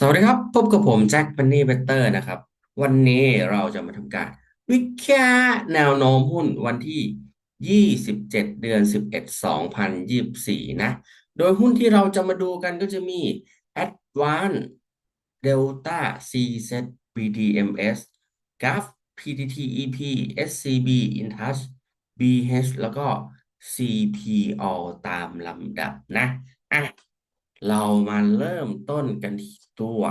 สวัสดีครับ พบกับผมแจ็คบันนี่เบเตอร์นะครับ วันนี้เราจะมาทำการ วิเคราะห์แนวโน้มหุ้นวันที่ 27 เดือน 11 2024 นะ โดยหุ้นที่เราจะมาดูกันก็จะมี Advance Delta CZ BDMs GAF PTT EP SCB InTouch BH แล้วก็ CPO ตามลำดับนะอะ เรามาเริ่มต้นกันที่ตัว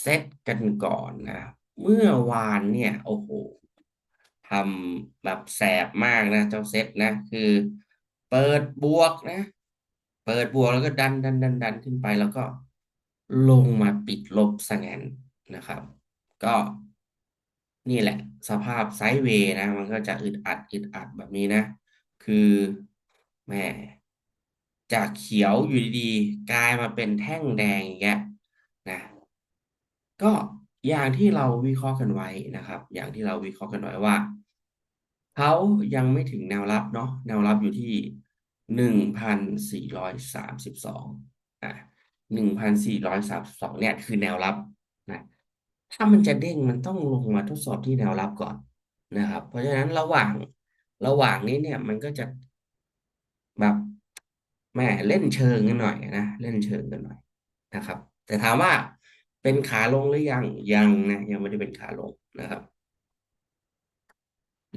เซตกันก่อนนะ เมื่อวานเนี่ย โอ้โหทำแบบแสบมากนะ เจ้าเซตนะ คือ เปิดบวกนะ เปิดบวกแล้วก็ดันดันดันดันขึ้นไปแล้วก็ลงมาปิดลบซะงั้นนะครับ ก็นี่แหละ สภาพไซด์เวย์นะ มันก็จะอึดอัดอึดอัดแบบนี้นะ คือแม่ จากเขียวอยู่ดีๆ กลายมาเป็นแท่งแดงอย่างเงี้ยนะก็อย่างที่เราวิเคราะห์กันไว้นะครับ อย่างที่เราวิเคราะห์กันไว้ว่าเขายังไม่ถึงแนวรับเนาะแนวรับอยู่ที่หนึ่งพันสี่ร้อยสามสิบสองอะหนึ่งพันสี่ร้อยสามสิบสองเนี่ยคือแนวรับนะถ้ามันจะเด้งมันต้องลงมาทดสอบที่แนวรับก่อนนะครับ เพราะฉะนั้นระหว่างระหว่างนี้เนี่ยมันก็จะแบบ แม่เล่นเชิงกันหน่อยนะเล่นเชิงกันหน่อยนะครับ แต่ถามว่าเป็นขาลงหรือยังยังนะยังไม่ได้เป็นขาลงนะครับ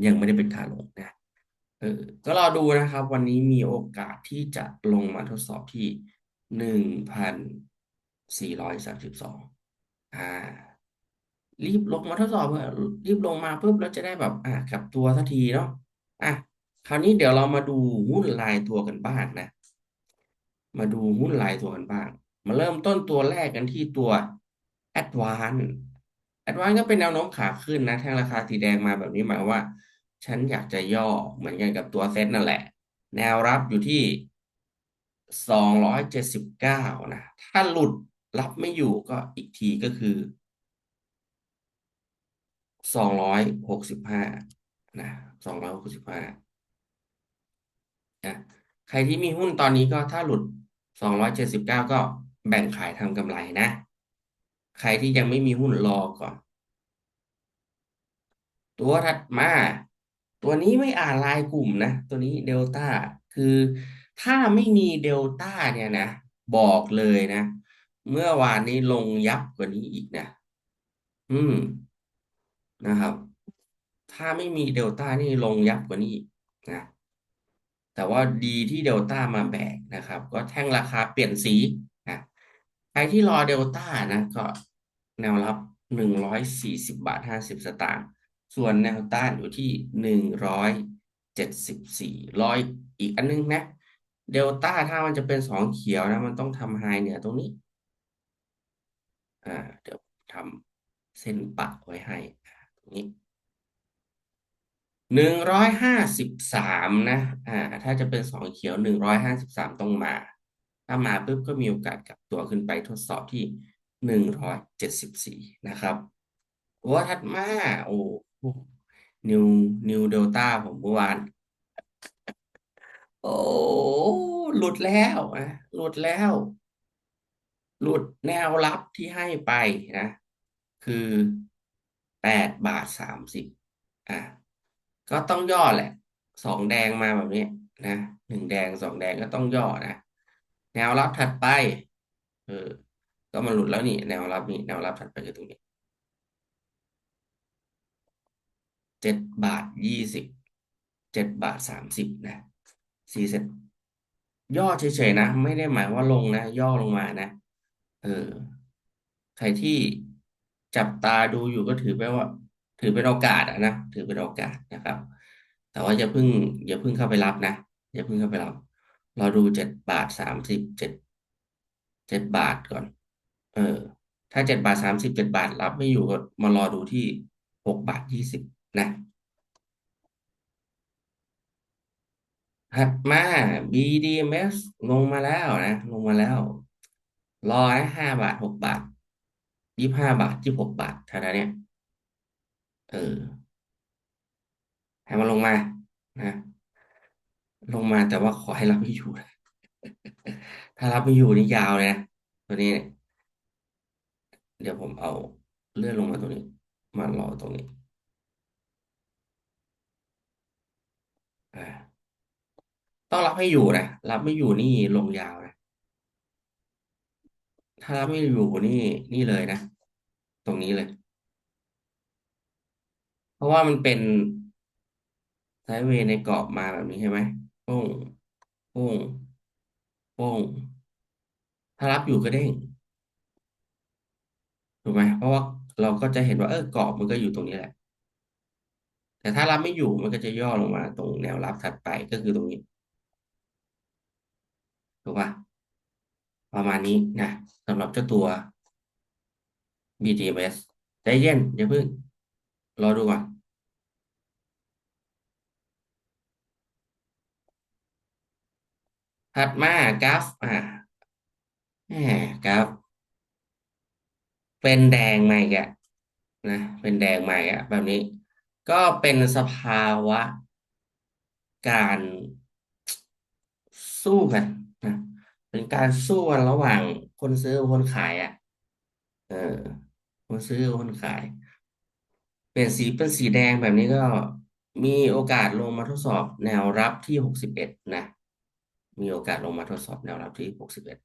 ยังไม่ได้เป็นขาลงนะเออก็รอดูนะครับ วันนี้มีโอกาสที่จะลงมาทดสอบที่หนึ่งพันสี่ร้อยสามสิบสองอ่า รีบลงมาทดสอบเถอรีบลงมาปุ๊บเราจะได้แบบ อ่ากลับตัวสักทีเนาะอะคราวนี้เดี๋ยวเรามาดูหุ้นรายตัวกันบ้างนะ มาดูหุ้นรายตัวกันบ้าง มาเริ่มต้นตัวแรกกันที่ตัว Advance Advance ก็เป็นแนวโน้มขาขึ้นนะแท่งราคาสีแดงมาแบบนี้หมายความว่า ฉันอยากจะย่อเหมือนกันกับตัวเซ็ตนั่นแหละ แนวรับอยู่ที่สองร้อยเจ็ดสิบเก้านะ ถ้าหลุดรับไม่อยู่ก็อีกทีก็คือสองร้อยหกสิบห้านะสองร้อยหกสิบห้านะใครที่มีหุ้นตอนนี้ก็ถ้าหลุด สองร้อยเจ็ดสิบเก้าก็แบ่งขายทำกำไรนะ ใครที่ยังไม่มีหุ้นรอก่อน ตัวถัดมา ตัวนี้ไม่อ่านรายกลุ่มนะ ตัวนี้เดลต้าคือถ้าไม่มีเดลต้าเนี่ยนะ บอกเลยนะ เมื่อวานนี้ลงยับกว่านี้อีกนะ อืมนะครับ ถ้าไม่มีเดลต้านี่ลงยับกว่านี้อีกนะ แต่ว่าดีที่เดลต้ามาแบกนะครับ ก็แท่งราคาเปลี่ยนสีนะใครที่รอเดลต้านะก็แนวรับหนึ่งร้อยสี่สิบบาทห้าสิบสตางค์ส่วนแนวต้านอยู่ที่หนึ่งร้อยเจ็ดสิบสี่ร้อยอีกอันนึงนะเดลต้าถ้ามันจะเป็นสองเขียวนะ มันต้องทำไฮเหนือตรงนี้ อ่า เดี๋ยวทำเส้นปักไว้ให้ตรงนี้ หนึ่งร้อยห้าสิบสามนะ อ่า ถ้าจะเป็นสองเขียวหนึ่งร้อยห้าสิบสามต้องมา ถ้ามาปุ๊บก็มีโอกาสกลับตัวขึ้นไปทดสอบที่หนึ่งร้อยเจ็ดสิบสี่นะครับตัวถัดมา โอ้นิวนิวเดลต้าผมเมื่อวาน โอ้ หลุดแล้วนะหลุดแล้ว หลุดแนวรับที่ให้ไปนะ คือแปดบาทสามสิบอะ ก็ต้องย่อแหละสองแดงมาแบบนี้นะหนึ่งแดงสองแดงก็ต้องย่อนะ แนวรับถัดไป เออ ก็มันหลุดแล้วนี่ แนวรับนี่แนวรับถัดไปคือตรงนี้เจ็ดบาทยี่สิบเจ็ดบาทสามสิบนะสี่เซ็ตย่อเฉยๆนะ ไม่ได้หมายว่าลงนะ ย่อลงมานะ เออ ใครที่จับตาดูอยู่ก็ถือไปว่า ถือเป็นโอกาสอะนะถือเป็นโอกาสนะครับ แต่ว่าอย่าเพิ่งอย่าเพิ่งเข้าไปรับนะอย่าเพิ่งเข้าไปรับ เราดูเจ็ดบาทสามสิบเจ็ดเจ็ดบาทก่อน เออ ถ้าเจ็ดบาทสามสิบเจ็ดบาทรับไม่อยู่ก็มารอดูที่หกบาทยี่สิบนะถัดมา BDMs ลงมาแล้วนะ ลงมาแล้วรอให้ห้าบาทหกบาทยี่ห้าบาทยี่หกบาทเท่านั้นเนี่ย เออให้มันลงมา นะลงมาแต่ว่าขอให้รับไม่อยู่นะถ้ารับไม่อยู่นี่ยาวเลยนะตัวนี้เนี่ยเดี๋ยวผมเอาเลื่อนลงมาตรงนี้ มารอตรงนี้อ่าต้องรับให้อยู่นะรับไม่อยู่นี่ลงยาวนะถ้ารับไม่อยู่นี่นี่เลยนะ ตรงนี้เลย เพราะว่ามันเป็นไซด์เวย์ในกรอบมาแบบนี้ใช่ไหมโป้งโป้งโป้งถ้ารับอยู่ก็เด้งถูกไหมเพราะว่าเราก็จะเห็นว่าเออกรอบมันก็อยู่ตรงนี้แหละ แต่ถ้ารับไม่อยู่มันก็จะย่อลงมาตรงแนวรับถัดไปก็คือตรงนี้ ถูกป่ะประมาณนี้นะสำหรับเจ้าตัว BTMS ใจเย็นอย่าเพิ่งรอดูก่อน ถัดมากราฟอ่าแหมกราฟเป็นแดงใหม่แกนะ เป็นแดงใหม่อะ แบบนี้ ก็เป็นสภาวะ การสู้กันนะเป็นการสู้กันระหว่างคนซื้อคนขายอะ เออ คนซื้อคนขาย เปลี่ยนสีเป็นสีแดงแบบนี้ก็มีโอกาสลงมาทดสอบแนวรับที่หกสิบเอ็ดนะ มีโอกาสลงมาทดสอบแนวรับที่หกสิบเอ็ด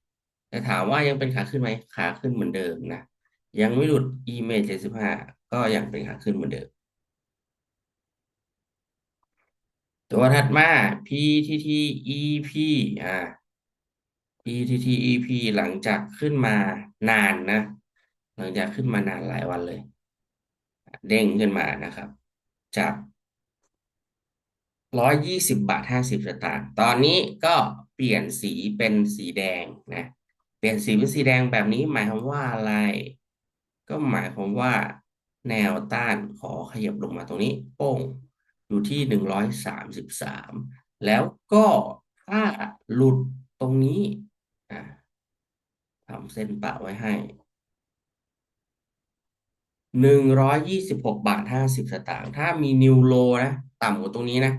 แต่ถามว่ายังเป็นขาขึ้นไหมขาขึ้นเหมือนเดิมนะ ยังไม่หลุดอีเมจเจ็ดสิบห้าก็ยังเป็นขาขึ้นเหมือนเดิม ตัวถัดมา PTTEP อ่า PTTEP หลังจากขึ้นมานานนะ หลังจากขึ้นมานานหลายวันเลย เด้งขึ้นมานะครับ จากร้อยยี่สิบบาทห้าสิบสตางค์ ตอนนี้ก็ เปลี่ยนสีเป็นสีแดงนะ เปลี่ยนสีเป็นสีแดงแบบนี้หมายความว่าอะไร ก็หมายความว่าแนวต้านขอขยับลงมาตรงนี้ โป้งอยู่ที่หนึ่งร้อยสามสิบสามแล้วก็ถ้าหลุดตรงนี้ทำเส้นปะไว้ให้หนึ่งร้อยยี่สิบหกบาทห้าสิบสตางค์ถ้ามีนิวโลนะ ต่ำกว่าตรงนี้นะ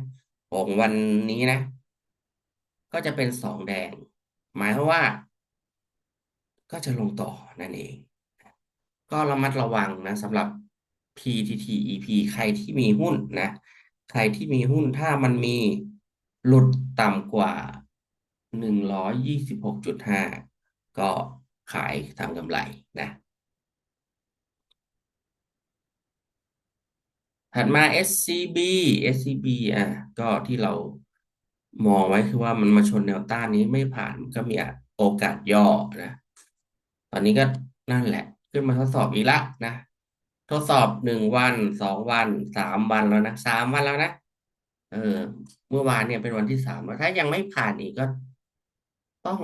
ของวันนี้นะ ก็จะเป็นสองแดง หมายความว่า ก็จะลงต่อนั่นเอง ก็ระมัดระวังนะสำหรับ PTTEP ใครที่มีหุ้นนะ ใครที่มีหุ้นถ้ามันมีหลุดต่ำกว่าหนึ่งร้อยยี่สิบหกจุดห้าก็ขายทำกำไรนะ ถัดมา SCB SCB อะก็ที่เรา มองไว้คือว่ามันมาชนแนวต้านนี้ไม่ผ่านก็มีโอกาสย่อนะ ตอนนี้ก็นั่นแหละ ขึ้นมาทดสอบอีกละนะ ทดสอบหนึ่งวันสองวันสามวันแล้วนะสามวันแล้วนะเออเมื่อวานเนี่ยเป็นวันที่สามแล้วถ้ายังไม่ผ่านอีกก็ ต้อง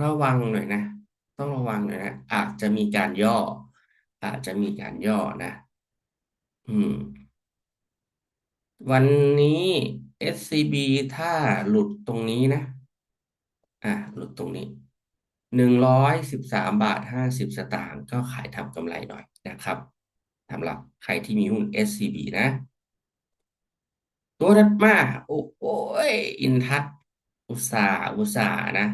ระวังหน่อยนะต้องระวังหน่อยนะอาจจะมีการย่อ อาจจะมีการย่อนะ อืม วันนี้ SCB ถ้าหลุดตรงนี้นะ อะหลุดตรงนี้หนึ่งร้อยสิบสามบาทห้าสิบสตางค์ก็ขายทำกำไรหน่อยนะครับสำหรับใครที่มีหุ้น SCB นะ ตัวถัดมาโอ้โหอินทัศอุตสาหอุตสาหนะ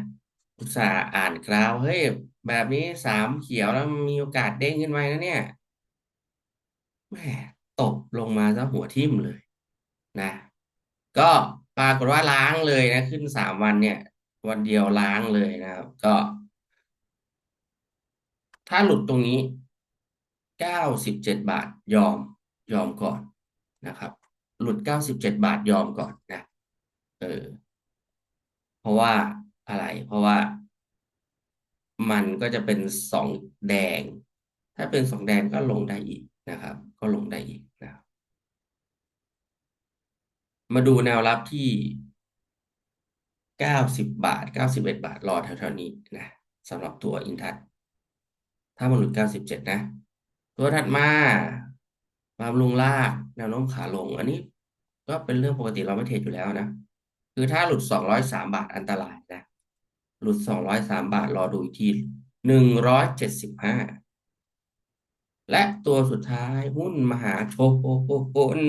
อุตสาหอ่านกราวเฮ้ยแบบนี้สามเขียวแล้วมีโอกาสเด้งขึ้นมานะเนี่ยแม่ตกลงมาซะหัวทิ่มเลยนะ ก็ปรากฏว่าล้างเลยนะ ขึ้นสามวันเนี่ย วันเดียวล้างเลยนะครับ ก็ ถ้าหลุดตรงนี้เก้าสิบเจ็ดบาทยอมยอมก่อนนะครับ หลุดเก้าสิบเจ็ดบาทยอมก่อนนะเออเพราะว่าอะไร เพราะว่า มันก็จะเป็นสองแดง ถ้าเป็นสองแดงก็ลงได้อีกนะครับ ก็ลงได้อีกนะครับ มาดูแนวรับที่เก้าสิบบาทเก้าสิบเอ็ดบาทรอแถวๆนี้นะสำหรับตัวอินทัศถ้ามันหลุดเก้าสิบเจ็ดนะ ตัวถัดมาบำรุงรากแนวโน้มขาลง อันนี้ก็เป็นเรื่องปกติเราไม่เทรดอยู่แล้วนะ คือถ้าหลุดสองร้อยสามบาทอันตรายนะ หลุดสองร้อยสามบาทรอดูอีกทีหนึ่งร้อยเจ็ดสิบห้าและตัวสุดท้ายหุ้นมหาชน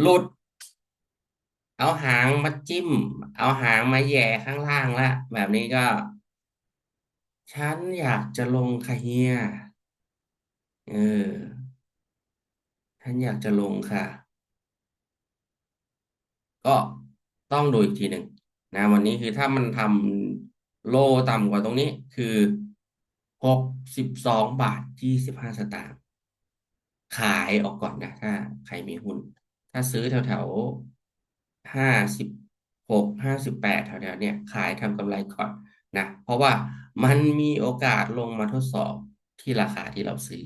หลุด เอาหางมาจิ้ม เอาหางมาแย่ข้างล่างละแบบนี้ก็ ฉันอยากจะลงค่ะเฮียเออฉันอยากจะลงค่ะ ก็ต้องดูอีกทีหนึ่งนะวันนี้คือถ้ามันทำโลต่ำกว่าตรงนี้คือหกสิบสองบาทยี่สิบห้าสตางค์ขายออกก่อนนะถ้าใครมีหุ้น ถ้าซื้อแถวแถวห้าสิบหกห้าสิบแปดแถวแถวเนี่ยขายทำกำไรก่อนนะเพราะว่ามันมีโอกาสลงมาทดสอบที่ราคาที่เราซื้อ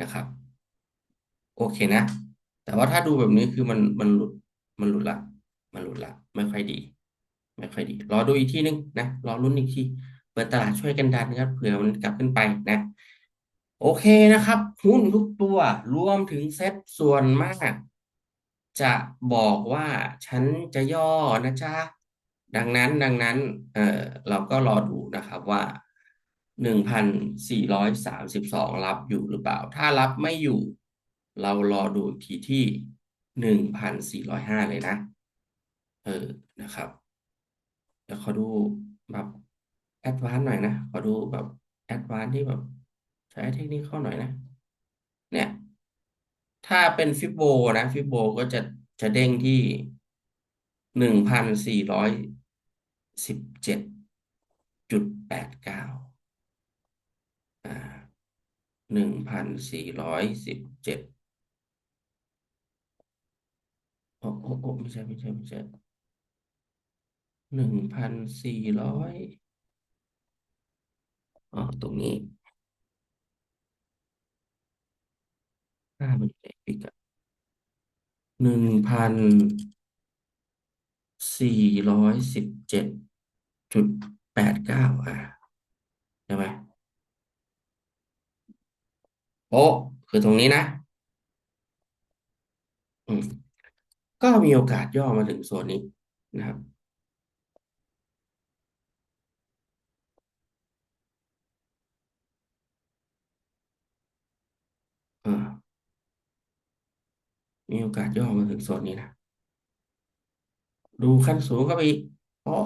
นะครับ โอเคนะ แต่ว่าถ้าดูแบบนี้คือมันมันหลุดมันหลุดละ มันหลุดละ ไม่ค่อยดี ไม่ค่อยดี รอดูอีกทีนึงนะ รอลุ้นอีกทีเปิดตลาดช่วยกันดันนะครับเผื่อมันกลับขึ้นไปนะ โอเคนะครับ หุ้นทุกตัวรวมถึงเซ็ตส่วนมาก จะบอกว่าฉันจะย่อนะจ๊ะ ดังนั้นดังนั้น เออเราก็รอดูนะครับว่าหนึ่งพันสี่ร้อยสามสิบสองรับอยู่หรือเปล่า ถ้ารับไม่อยู่ เรารอดูอีกทีที่หนึ่งพันสี่ร้อยห้าเลยนะ เออนะครับ เดี๋ยวขอดูแบบแอดวานซ์หน่อยนะ ขอดูแบบแอดวานซ์ที่แบบ ใช้เทคนิคเข้าหน่อยนะ ถ้าเป็นฟิโบนะฟิโบก็จะจะเด้งที่หนึ่งพันสี่ร้อยสิบเจ็ดจุดแปดเก้าอ่าหนึ่งพันสี่ร้อยสิบเจ็ดโอ้โอ้โอ้ไม่ใช่ไม่ใช่ไม่ใช่หนึ่งพันสี่ร้อยอ๋อตรงนี้ค่ามันอยู่ไหนอีกอะ หนึ่งพันสี่ร้อยสิบเจ็ดจุดแปดเก้าอะใช่ไหมโอ้คือตรงนี้นะอืมก็มีโอกาสย่อมาถึงโซนนี้นะครับอ่า มีโอกาสย่อมาถึงโซนนี้นะ ดูขั้นสูงเข้าไปอีกเพราะ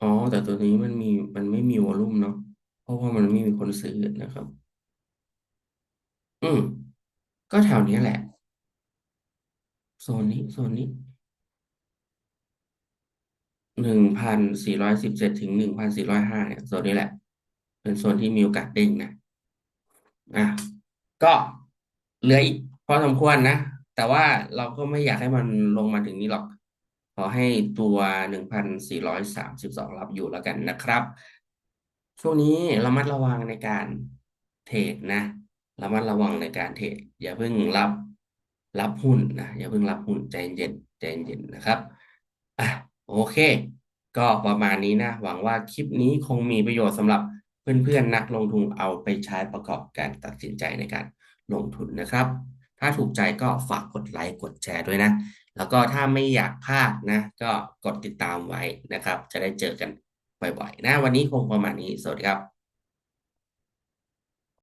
อ๋อ แต่ตัวนี้มันมีมันไม่มีวอลลุ่มเนาะเพราะว่ามันไม่มีคนซื้อนะครับ อืม ก็แถวนี้แหละ โซนนี้ โซนนี้ หนึ่งพันสี่ร้อยสิบเจ็ดถึงหนึ่งพันสี่ร้อยห้าเนี่ยโซนนี้แหละ เป็นโซนที่มีโอกาสเด้งนะอะก็เหลืออีกพอสมควรนะ แต่ว่าเราก็ไม่อยากให้มันลงมาถึงนี้หรอก ขอให้ตัวหนึ่งพันสี่ร้อยสามสิบสองรับอยู่แล้วกันนะครับ ช่วงนี้ระมัดระวังในการเทรดนะระมัดระวังในการเทรดอย่าเพิ่งรับรับหุ้นนะอย่าเพิ่งรับหุ้นใจเย็นใจเย็นนะครับอะ โอเค ก็ประมาณนี้นะ หวังว่าคลิปนี้คงมีประโยชน์สำหรับเพื่อนๆนักลงทุนเอาไปใช้ประกอบการตัดสินใจในการลงทุนนะครับ ถ้าถูกใจก็ฝากกดไลค์กดแชร์ด้วยนะ แล้วก็ถ้าไม่อยากพลาดนะ ก็กดติดตามไว้นะครับ จะได้เจอกันบ่อยๆนะวันนี้คงประมาณนี้สวัสดีครับ